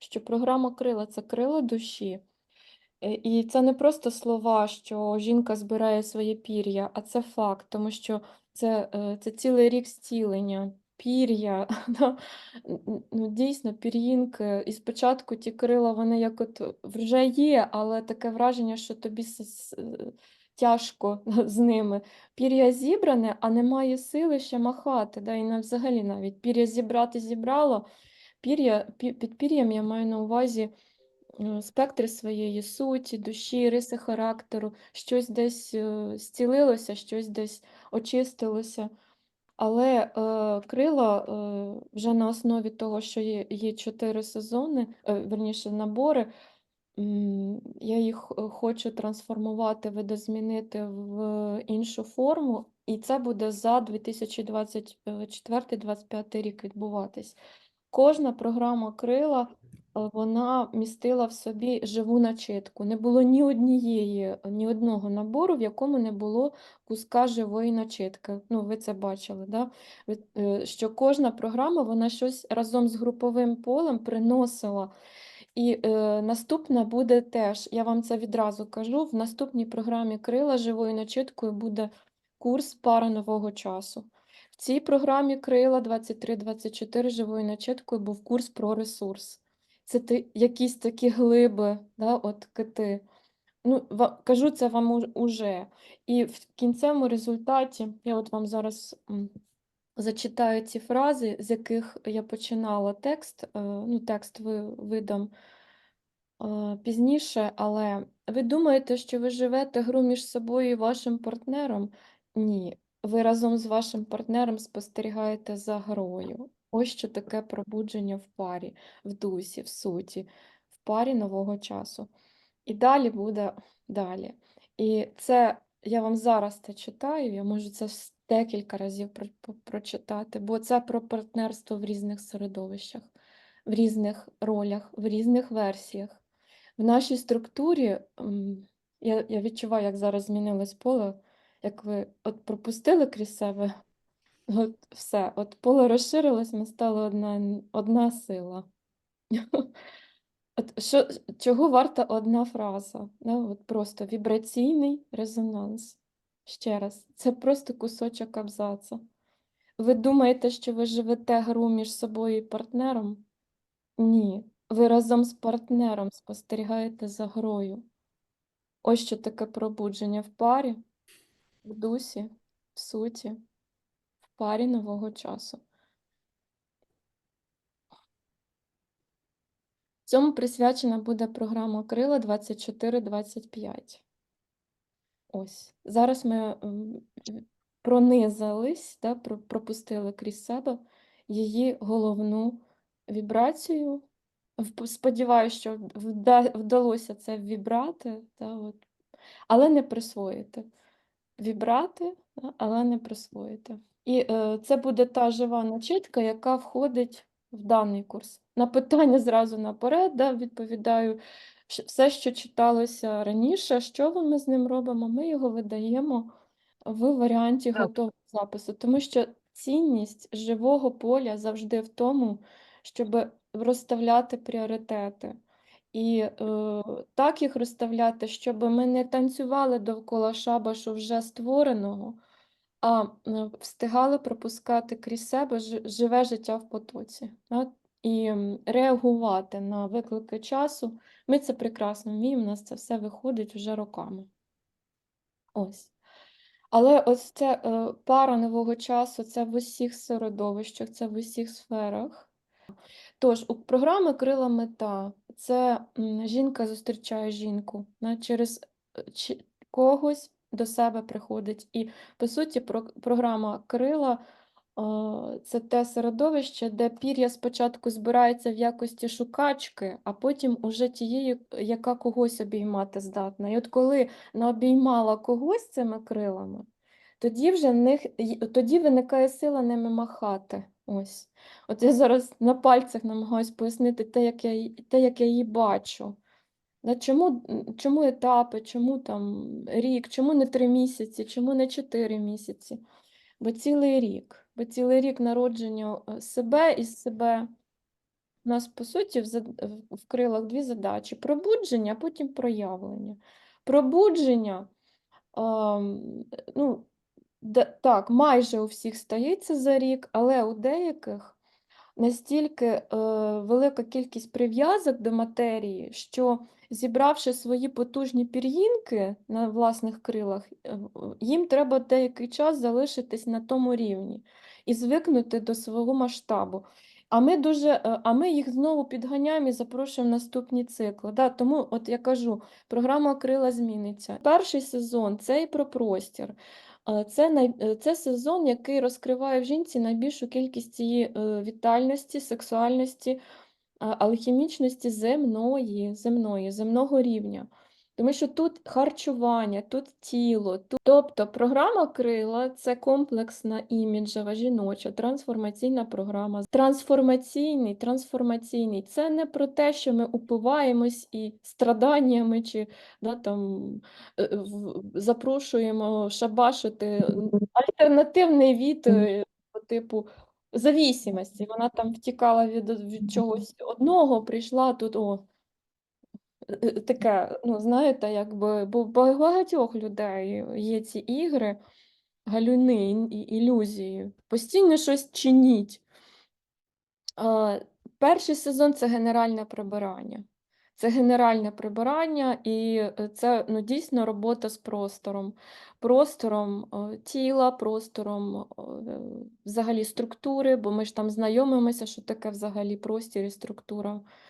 що програма крила це крило душі. Е, І це не просто слова, що жінка збирає своє пір'я, а це факт, тому що це, е, це цілий рік зцілення, пір'я. Ну, дійсно, пір'їнки. І спочатку ті крила, вони як от вже є, але таке враження, що тобі е, тяжко з ними. Пір'я зібране, а немає сили ще махати. Да? І взагалі навіть пір'я зібрати зібрало. Пір'я, під пір'ям я маю на увазі е, спектри своєї суті, душі, риси характеру, щось десь е, зцілилося, щось десь очистилося. Але е, крила е, вже на основі того, що є, є чотири сезони, е, верніше набори, я їх е, хочу трансформувати, видозмінити в іншу форму, і це буде за 2024-2025 рік відбуватись. Кожна програма крила е, вона містила в собі живу начитку. Не було ні однієї, ні одного набору, в якому не було куска живої начитки. Ну, ви це бачили, да? Е, що кожна програма вона щось разом з груповим полем приносила. І е, наступна буде теж, я вам це відразу кажу, в наступній програмі крила живою начиткою буде курс пара нового часу. Цій програмі крила 23-24 живою начиткою був курс про ресурс. Це ти, якісь такі глиби, да, от кити. Ну, кажу це вам уж- уже. І в кінцевому результаті, я от вам зараз зачитаю ці фрази, з яких я починала текст. е, Ну, текст ви видам е, пізніше, але ви думаєте, що ви живете гру між собою і вашим партнером? Ні. Ви разом з вашим партнером спостерігаєте за грою. Ось що таке пробудження в парі, в дусі, в суті, в парі нового часу. І далі буде далі. І це я вам зараз це читаю, я можу це декілька разів про- по- прочитати, бо це про партнерство в різних середовищах, в різних ролях, в різних версіях. В нашій структурі я, я відчуваю, як зараз змінилось поле, як ви от пропустили крізь себе, от все, от поле розширилось, ми стали одна, одна сила. От що, чого варта одна фраза? Да? От просто вібраційний резонанс. Ще раз, це просто кусочок абзаца. Ви думаєте, що ви живете гру між собою і партнером? Ні. Ви разом з партнером спостерігаєте за грою. Ось що таке пробудження в парі, в дусі, в суті, в парі нового часу. Цьому присвячена буде програма Крила 24-25. Ось. Зараз ми пронизались, да, пропустили крізь себе її головну вібрацію. Сподіваюся, що вдалося це вібрати, да, от. але не присвоїти. Вібрати, але не присвоїти. І е, це буде та жива начитка, яка входить в даний курс. На питання зразу наперед да, відповідаю. Все, що читалося раніше, що ми з ним робимо? Ми його видаємо в варіанті Так. готового запису, тому що цінність живого поля завжди в тому, щоб розставляти пріоритети. І е, так їх розставляти, щоб ми не танцювали довкола шабашу вже створеного, а е, встигали пропускати крізь себе живе життя в потоці. да, І реагувати на виклики часу. Ми це прекрасно вміємо, у нас це все виходить вже роками. Ось. Але ось це е, пара нового часу, це в усіх середовищах, це в усіх сферах. Тож, у програми Крила мета це жінка зустрічає жінку, через е, когось до себе приходить. І, по суті, про- програма Крила а, це те середовище, де пір'я спочатку збирається в якості шукачки, а потім уже тієї, яка когось обіймати здатна. І от коли наобіймала когось цими крилами, тоді вже них, тоді виникає сила ними махати. Ось. От я зараз на пальцях намагаюся пояснити те, як я, те, як я її бачу. Чому, чому етапи, чому там рік, чому не три місяці, чому не чотири місяці? Бо цілий рік, бо цілий рік народження е, себе із себе, У нас, по суті, в, крилах дві задачі: пробудження, а потім проявлення. Пробудження, ну, так, майже у всіх стається за рік, але у деяких настільки е, велика кількість прив'язок до матерії, що зібравши свої потужні пір'їнки на власних крилах, е, їм треба деякий час залишитись на тому рівні і звикнути до свого масштабу. А ми дуже, е, а ми їх знову підганяємо і запрошуємо в наступні цикли. Да, тому, от я кажу, програма крила зміниться. Перший сезон це і про простір. Це, най... е, це сезон, який розкриває в жінці найбільшу кількість її е, вітальності, сексуальності, алхімічності земної, земної, земного рівня. Тому що тут харчування, тут тіло. Тут... Тобто програма крила це комплексна іміджева жіноча трансформаційна програма. Трансформаційний, трансформаційний. Це не про те, що ми упиваємось і страданнями чи да, там, е, запрошуємо шабашити альтернативний від е, типу завісимості. Вона там втікала від, від чогось одного, прийшла тут о. Е, Таке, ну знаєте, якби, бо багатьох людей є ці ігри, галюни, ілюзії, постійно щось чиніть. Перший сезон це генеральне прибирання. Це генеральне прибирання, і е, це ну, дійсно робота з простором, простором е, тіла, простором взагалі структури, бо ми ж там знайомимося, що таке взагалі простір і структура.